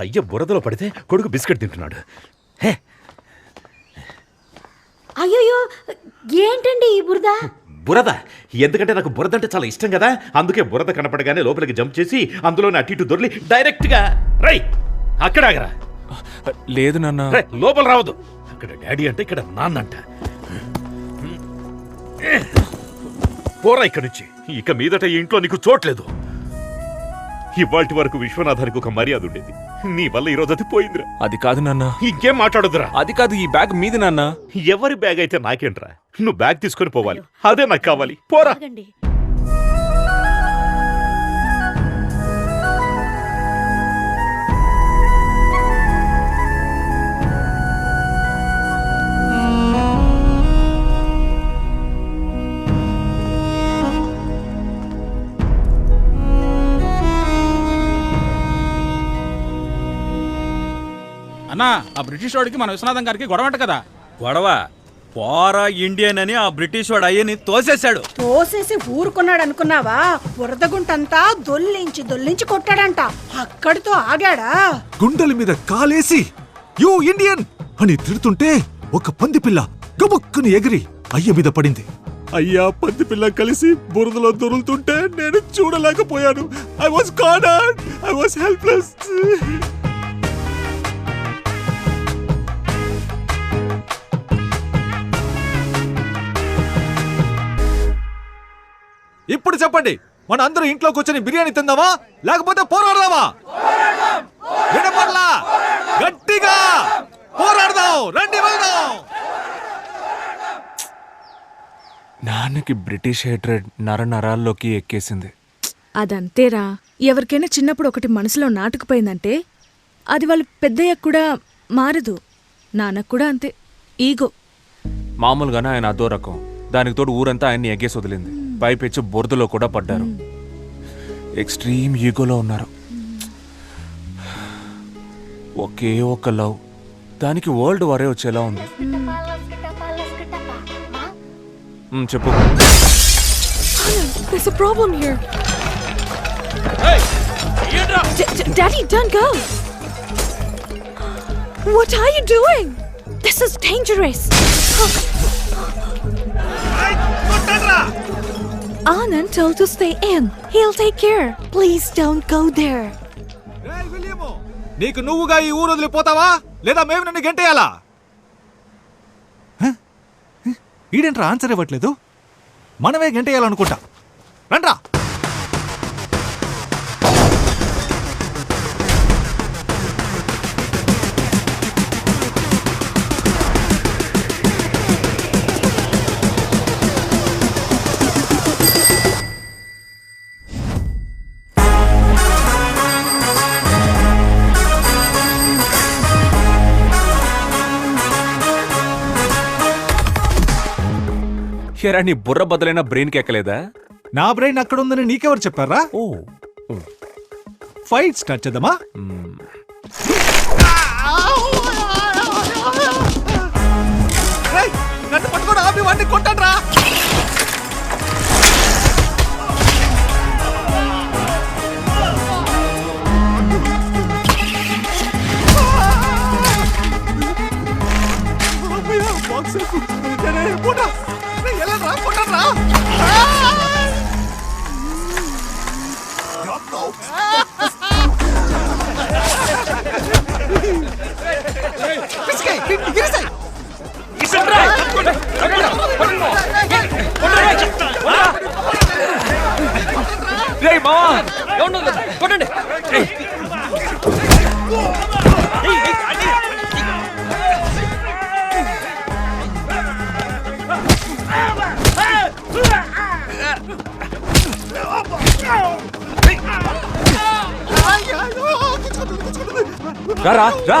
అయ్య బురదలో పడితే కొడుకు బిస్కెట్ తింటున్నాడు. హే! అయ్యోయ్యో ఏంటండి ఈ బురద? బురద? ఎందుకంటే నాకు బురద అంటే చాలా ఇష్టం కదా. అందుకే బురద కనపడగానే లోపలికి జంప్ చేసి అందులోనే అటు ఇటు దొర్లి డైరెక్ట్గా రై! అక్కడ ఆగరా. లేదు నాన్న. రేయ్, లోపల రావద్దు. అక్కడ డాడీ అంటే ఇక్కడ నాన్న అంట పోరా ఇక్కడి నుంచి. ఇక మీదట ఈ ఇంట్లో నీకు చోట్లేదు ఇవాల్టి వరకు విశ్వనాథానికి ఒక మర్యాద ఉండేది. నీ వల్ల ఈ రోజు అది పోయిందిరా. అది కాదు నాన్న. ఇంకేం మాట్లాడొద్దురా? అది కాదు ఈ బ్యాగ్ మీది నాన్న. ఎవరి బ్యాగ్ అయితే నాకేంట్రా? నువ్వు బ్యాగ్ తీసుకొని పోవాలి. అదే నాకు కావాలి. పోరా. అన్నా ఆ బ్రిటిష్ వాడికి మన విశ్వనాథం గారికి గొడవంట కదా. గొడవ? పోరా ఇండియన్ అని ఆ బ్రిటిష్ వాడు అయ్యని తోసేశాడు. తోసేసి ఊరుకున్నాడు అనుకున్నావా? బురదగుంటంతా దొల్లించి దొల్లించి కొట్టాడంట. అక్కడితో ఆగాడా? గుండెల మీద కాలేసి యూ ఇండియన్! అని తిడుతుంటే ఒక పంది పిల్ల గబుక్కుని ఎగిరి అయ్య మీద పడింది. అయ్యా పంది పిల్ల కలిసి బురదలో దొరులుతుంటే నేను చూడలేకపోయాను. I was cornered I was helpless ఇప్పుడు చెప్పండి మన అందరూ ఇంట్లో కూర్చొని బిర్యానీ తిందామా? లేకపోతే పోరాడదామా? వినపడలా గట్టిగా! పోరాడదాం! రండి వెళ్దాం! నాన్నకి బ్రిటిష్ హేట్రెడ్ నర నరాల్లోకి ఎక్కేసింది. అదంతేరా. ఎవరికైనా చిన్నప్పుడు ఒకటి మనసులో నాటుకుపోయిందంటే అది వాళ్ళు పెద్దయ్యాక కూడా మారదు. నాన్నకు కూడా అంతే. ఈగో. మామూలుగానే ఆయన అదో రకం. దానికి తోడు ఊరంతా ఆయన్ని ఎగ్గేసి వదిలింది. పైపెచ్చి బురదలో కూడా పడ్డారు. ఎక్స్ట్రీమ్ ఈగోలో ఉన్నారు. ఒకే ఒక లవ్. దానికి వరల్డ్ వరే వచ్చేలా ఉంది. చెప్పు. What are you doing? This is dangerous. Anand told to stay in. He'll take care. Please don't go there. రేయ్ విలియము, నీకు నువ్వుగా ఈ ఊరు వదిలిపోతావా లేదా మేము నిన్ను గెంటేయాలా? ఈడేంట్రా ఆన్సర్ ఇవ్వట్లేదు? మనమే గెంటేయాలనుకుంటా. రండ్రా! హేరా నీ బుర్ర బదులైన బ్రెయిన్కి ఎక్కలేదా? నా బ్రెయిన్ అక్కడ ఉందని నీకెవరు చెప్పారా? ఓ. ఫైట్ స్టార్ట్ చేద్దామా? రేయ్, నన్ను పట్టుకొని ఆపి వాడిని కొట్టండ్రా! అమ్మయ్య, కొట్టండి. రా రా రా.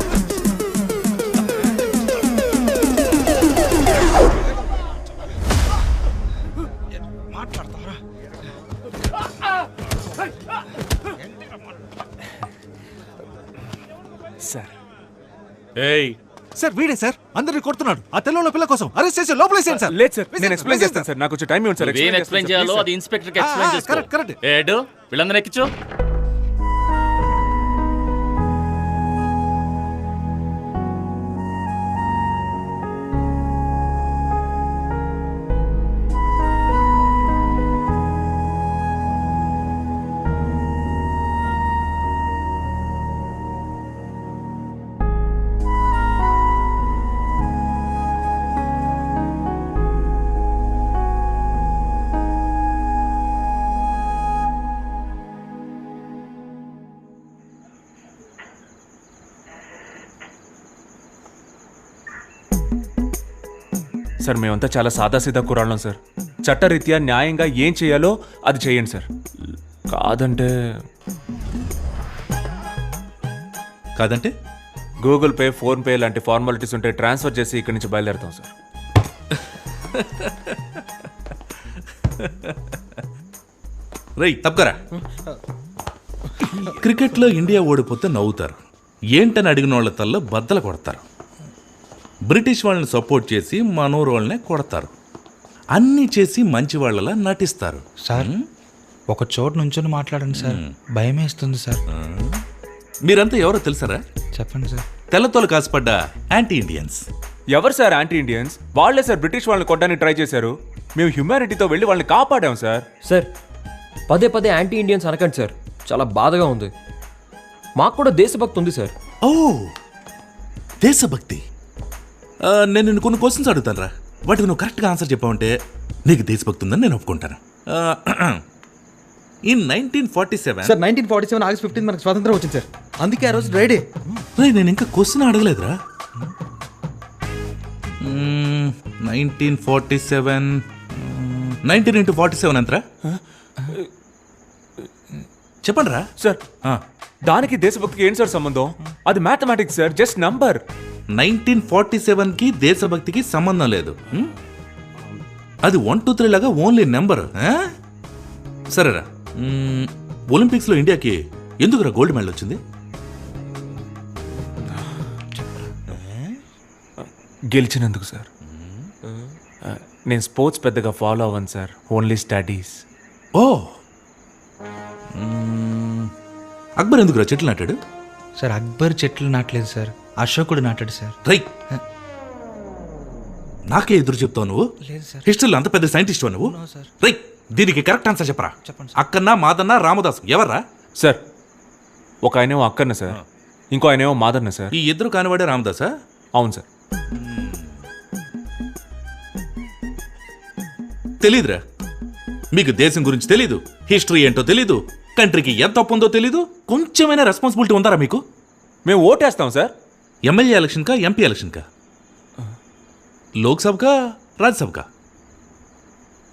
సార్. ఏయ్. సార్ వీడే సార్. అందరిని కొడుతున్నాడు. ఆ తెల్లలో పిల్ల కోసం అరెస్ట్ చేసి లోపలేసేయండి సార్ లేదు సార్. నేను ఎక్స్ప్లెయిన్ చేస్తాను సార్. నాకు కొంచెం టైం ఇవ్వండి సార్. ఏం ఎక్స్ప్లెయిన్ చేయాలో అది ఇన్స్పెక్టర్కి ఎక్స్ప్లెయిన్ చేసుకో. correct, correct. ఏడు వీళ్ళందరూ ఎక్కించు. సార్ మేమంతా చాలా సాదాసీదా కురాళ్ళం సార్. చట్టరీత్యా న్యాయంగా ఏం చేయాలో అది చేయండి సార్. కాదంటే కాదంటే? గూగుల్ పే ఫోన్ పే లాంటి ఫార్మాలిటీస్ ఉంటే ట్రాన్స్ఫర్ చేసి ఇక్కడి నుంచి బయలుదేరుతాం సార్. రై తప్పకరా. క్రికెట్లో ఇండియా ఓడిపోతే నవ్వుతారు. ఏంటని అడిగిన వాళ్ళ తల్ల బద్దలు కొడతారు. బ్రిటిష్ వాళ్ళని సపోర్ట్ చేసి మనోరు వాళ్ళనే కొడతారు. అన్నీ చేసి మంచి వాళ్ళలా నటిస్తారు. సార్ ఒక చోటు నుంచొని మాట్లాడండి సార్. భయం వేస్తుంది సార్. మీరంతా ఎవరో తెలుసారా? చెప్పండి సార్. తెల్లతోలు కాసుపడ్డ యాంటీ ఇండియన్స్. ఎవరు సార్ యాంటీ ఇండియన్స్? వాళ్ళే సార్ బ్రిటిష్ వాళ్ళని కొట్టడానికి ట్రై చేశారు. మేము హ్యుమానిటీతో వెళ్ళి వాళ్ళని కాపాడాం సార్. సార్ పదే పదే యాంటీ ఇండియన్స్ అనకండి సార్. చాలా బాధగా ఉంది. మాకు కూడా దేశభక్తి ఉంది సార్. ఓ దేశభక్తి. నేను నిన్ను కొన్ని క్వశ్చన్స్ అడుగుతాను రా వాటికి నువ్వు కరెక్ట్గా ఆన్సర్ చెప్పావంటే నీకు దేశభక్తి ఉందని నేను ఒప్పుకుంటాను. In nineteen forty seven sir nineteen forty seven August fifteen మనకు స్వాతంత్రం వచ్చింది సార్. అందుకే ఆ రోజు రైడే నేను ఇంకా question అడగలేదురా. Nineteen forty seven nineteen into forty seven ఎంతరా? చెప్పండి రా సార్ దానికి దేశభక్తికి ఏంటి సార్ సంబంధం? అది mathematics sir just number nineteen forty సెవెన్కి దేశభక్తికి సంబంధం లేదు? అది వన్ టూ త్రీ లాగా ఓన్లీ నెంబర్ సరేరా. ఒలింపిక్స్లో ఇండియాకి ఎందుకురా గోల్డ్ మెడల్ వచ్చింది? గెలిచినందుకు సార్. నేను స్పోర్ట్స్ పెద్దగా ఫాలో అవ్వను sir. Only studies oh! Akbar ఎందుకురా చెట్లు నాటాడు? సార్ అక్బర్ చెట్లు నాటలేదు సార్. అశోకుడు నాటాడు సార్. రై! నాకే ఎదురు చెప్తావు నువ్వు? లేదు సార్. హిస్టరీలో అంత పెద్ద సైంటిస్ట్ నువ్వు? సార్. రై! దీనికి కరెక్ట్ ఆన్సర్ చెప్పరా? చెప్పండి అక్కన్న మాదన్న రామదాస్ ఎవర్రా? సార్ ఒక ఆయనేమో అక్కన్న సార్ ఇంకో ఆయనేమో మాదన్న సార్. ఈ ఇద్దరు కానివాడే రామదాసా? అవును సార్. తెలీదురా. మీకు దేశం గురించి తెలీదు హిస్టరీ ఏంటో తెలీదు కంట్రీకి ఎంత తప్పు ఉందో తెలీదు కొంచెమైనా రెస్పాన్సిబిలిటీ ఉందారా మీకు? మేము ఓటేస్తాం సార్. ఎమ్మెల్యే ఎలక్షన్ కా ఎంపీ ఎలక్షన్ కా లోక్సభకా రాజ్యసభకా?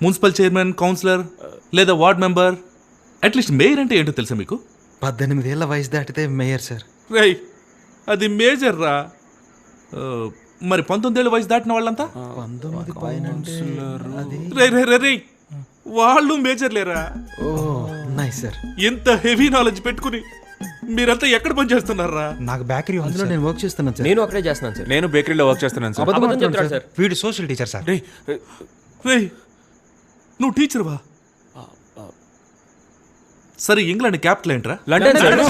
మున్సిపల్ చైర్మన్ కౌన్సిలర్ లేదా ward member? At least mayor అంటే ఏంటో తెలుసా మీకు? పద్దెనిమిది ఏళ్ళ వయసు దాటితే మేయర్ సార్. రై అది మేజర్ రా. ఆ, మరి పంతొమ్మిదేళ్ళ వయసు దాటిన వాళ్ళంతా? పంతొమ్మిది పైన అంటే అది రే రే రే రే వాళ్ళు మేజర్ లేరా ఓ నైస్ సార్. ఎంత హెవీ నాలెడ్జ్ పెట్టుకుని మీరంతా ఎక్కడ పని చేస్తున్నారా? నాకు బేకరీ అందులో నేను వర్క్ చేస్తున్నాను సార్ నేను అక్కడే చేస్తున్నాను సార్ నేను బేకరీలో వర్క్ చేస్తున్నాను సార్ అబద్ధం అబద్ధం చెప్తున్నాడు సార్ వీడు సోషల్ టీచర్ సార్ రేయ్, రే నువ్వు టీచర్ వా? సరే ఇంగ్లాండ్ క్యాపిటల్ ఏంట్రా? లండన్ సార్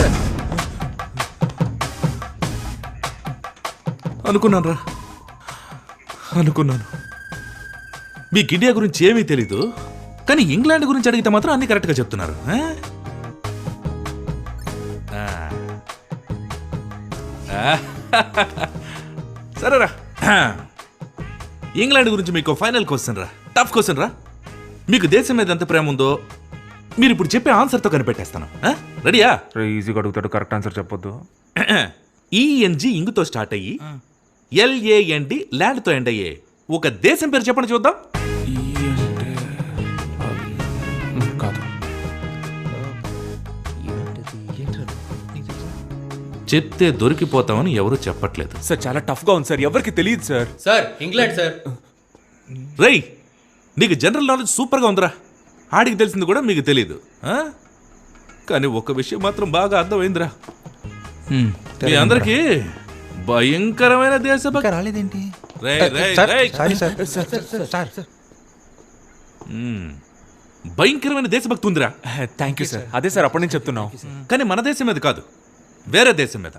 అనుకున్నాను రా అనుకున్నాను. మీకు ఇండియా గురించి ఏమీ తెలీదు. కానీ ఇంగ్లాండ్ గురించి అడిగితే మాత్రం అన్ని కరెక్ట్గా చెప్తున్నారు సరేరా. ఇంగ్లాండ్ గురించి మీకు ఫైనల్ క్వశ్చన్ రా. టఫ్ క్వశ్చన్ రా. మీకు దేశం మీద ఎంత ప్రేమ ఉందో మీరు ఇప్పుడు చెప్పే ఆన్సర్తో కనిపెట్టేస్తాను? రెడీయా? ఈజీగా అడుగుతాడు కరెక్ట్ ఆన్సర్ చెప్పొద్దు. ఈఎన్జి ఇంగుతో స్టార్ట్ అయ్యి ఎల్ఏఎన్డి ల్యాండ్తో ఎండ్ అయ్యే. ఒక దేశం పేరు చెప్పండి చూద్దాం. చెప్తే దొరికిపోతామని ఎవరూ చెప్పట్లేదు. సార్ చాలా టఫ్గా ఉంది సార్. ఎవరికి తెలియదు సార్. Sir England sir. రేయ్ నీకు జనరల్ నాలెడ్జ్ సూపర్గా ఉందిరా. ఆడికి తెలిసింది కూడా మీకు తెలియదు ఆ? కానీ ఒక విషయం మాత్రం బాగా అర్థమైందిరా. మీ అందరికీ భయంకరమైన దేశభక్తి రాలేదేంటి? రేయ్, రేయ్, సార్, రేయ్. Sorry sir. Sir sir hmm. భయంకరమైన దేశభక్తి ఉందిరా. Thank you sir. అదే సార్ అప్పటి నుంచి చెప్తున్నాం. కానీ మన దేశం మీద కాదు. వేరే దేశం మీద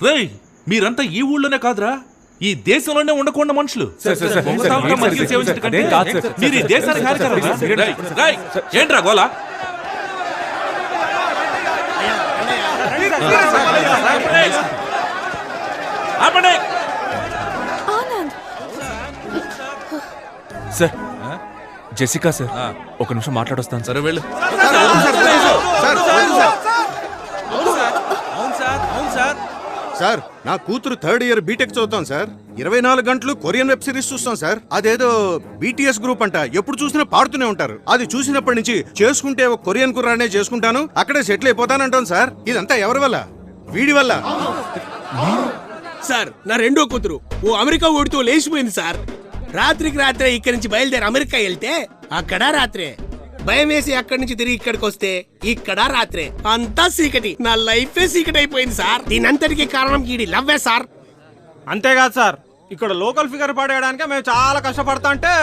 రేయ్ మీరంతా ఈ ఊళ్ళోనే కాదురా ఈ దేశంలోనే ఉండకుండా మనుషులు సార్, సార్, సార్, ఒక సార్, తావుగా సార్, మధ్య సార్, సేవించడం సార్, కంటే అదేం కాదు, సార్. మీరు ఈ దేశానికి హానికరం రా. సార్, రేయ్, రేయ్, ఏంట్రా గోలా ఆపండి సార్ జెసికా సార్ ఒక నిమిషం మాట్లాడొస్తాను సార్ సరే వెళ్ళు అవును సార్ నా కూతురు థర్డ్ ఇయర్ బీటెక్ చదువుతాం సార్. ఇరవై నాలుగు గంటలు కొరియన్ వెబ్ సిరీస్ చూస్తాం సార్. అదేదో బీటీఎస్ గ్రూప్ అంట. ఎప్పుడు చూసినా పాడుతూనే ఉంటారు. అది చూసినప్పటి నుంచి చేసుకుంటే ఒక కొరియన్ కుర్రానే చేసుకుంటాను. అక్కడే సెటిల్ అయిపోతానంటాం సార్. ఇదంతా ఎవరి వల్ల? వీడి వల్ల? సార్ నా రెండో కూతురు. ఓ అమెరికా ఓడితో లేచిపోయింది సార్. రాత్రికి రాత్రే ఇక్కడి నుంచి బయలుదేరి అమెరికా వెళ్తే అక్కడ రాత్రే. భయం వేసి అక్కడి నుంచి తిరిగి ఇక్కడికి వస్తే ఇక్కడ రాత్రే. అంతా చీకటి నా లైఫే చీకటి అయిపోయింది సార్. దీనంతటికి కారణం ఈడి లవ్వే సార్. అంతేకాదు సార్. ఇక్కడ లోకల్ ఫిగర్ పడేయడానికి మేము చాలా కష్టపడతా అంటే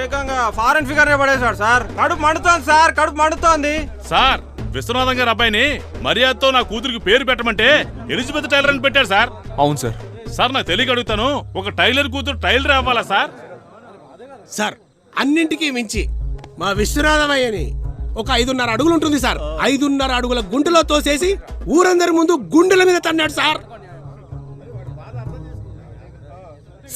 ఏకంగా ఫారెన్ ఫిగర్ పడేశాడు సార్. కడుపు మండుతోంది సార్. కడుపు మండుతోంది. సార్ విశ్వనాథం గారు అబ్బాయిని మర్యాదతో నా కూతురికి పేరు పెట్టమంటే ఎలిజబెత్ టైలర్ అని పెట్టారు సార్. అవును సార్. సార్ నాకు తెలియక అడుగుతాను ఒక టైలర్ కూతురు టైలర్ అవ్వాలా సార్? సార్ అన్నింటికీ మించి మా విశ్వనాథమయ్యని ఒక ఐదున్నర అడుగులు ఉంటుంది సార్. ఐదున్నర అడుగుల గుంటలో తోసేసి ఊరందరి ముందు గుండెల మీద తన్నాడు సార్.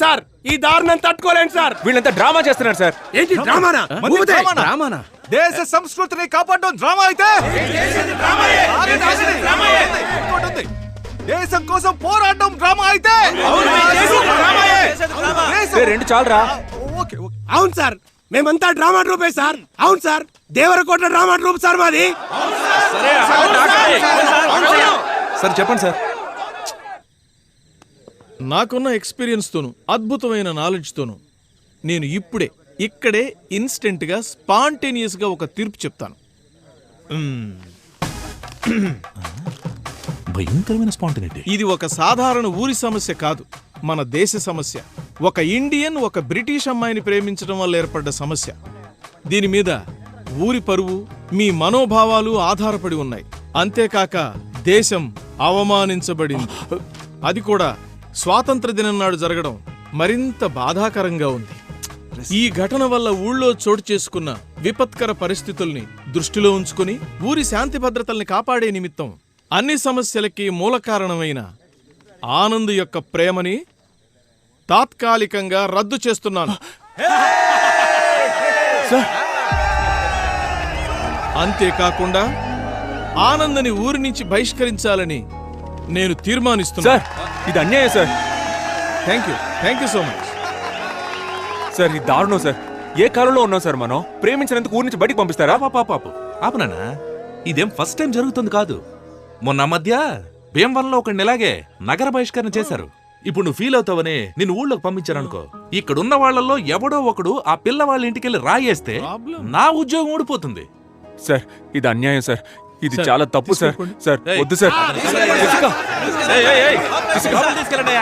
సార్ ఈ దారుణం తట్టుకోలేండి సార్. వీళ్ళంతా డ్రామా చేస్తున్నారు సార్. ఏంటి డ్రామానా? దేశ సంస్కృతిని కాపాడడం డ్రామా అయితే. దేశం కోసం పోరాడడం డ్రామా అయితే? రెండు చాలరా. Okay okay. అవును సార్. మేమంతా డ్రామా ట్రూపే సార్. అవును sir. Devarakota drama troupe sir మాది. సార్ చెప్పండి సార్. నాకున్న ఎక్స్పీరియన్స్తోను అద్భుతమైన నాలెడ్జ్తోను నేను ఇప్పుడే ఇక్కడే ఇన్స్టెంట్గా స్పాంటేనియస్గా ఒక తీర్పు చెప్తాను. భయంకరమైన స్పాంటినిటీ ఇది ఒక సాధారణ ఊరి సమస్య కాదు. మన దేశ సమస్య. ఒక ఇండియన్ ఒక బ్రిటిష్ అమ్మాయిని ప్రేమించడం వల్ల ఏర్పడ్డ సమస్య. దీని మీద ఊరి పరువు మీ మనోభావాలు ఆధారపడి ఉన్నాయి. అంతేకాక దేశం అవమానించబడింది. అది కూడా స్వాతంత్ర దినం నాడు జరగడం మరింత బాధాకరంగా ఉంది. ఈ ఘటన వల్ల ఊళ్ళో చోటు చేసుకున్న విపత్కర పరిస్థితుల్ని దృష్టిలో ఉంచుకుని ఊరి శాంతి భద్రతల్ని కాపాడే నిమిత్తం అన్ని సమస్యలకి మూల కారణమైన ఆనంద్ యొక్క ప్రేమని తాత్కాలికంగా రద్దు చేస్తున్నాను. అంతేకాకుండా ఆనందని ఊరి నుంచి బహిష్కరించాలని నేను తీర్మానిస్తున్నా సార్ ఇది అన్యాయం sir thank you thank you so much sir ఇది దారుణం సార్ ఏ కాలంలో ఉన్నాం సార్ మనం? ప్రేమించినందుకు ఊరి నుంచి బయటికి పంపిస్తారా? పాప పాపు ఆపనా ఇదేం ఫస్ట్ టైం జరుగుతుంది కాదు. మొన్న మధ్య భీమవరంలో ఒక ఇలాగే నగర బహిష్కరణ చేశారు. ఇప్పుడు నువ్వు ఫీల్ అవుతావని నిన్ను ఊళ్ళోకి పంపించారనుకో. ఇక్కడున్న వాళ్ళల్లో ఎవడో ఒకడు ఆ పిల్ల వాళ్ళ ఇంటికెళ్ళి రాయేస్తే నా ఉద్యోగం ఊడిపోతుంది. సార్ ఇది అన్యాయం సార్. ఇది చాలా తప్పు సార్. సార్ ఏయ్, వద్దు సార్. తీసుకెళ్ళండి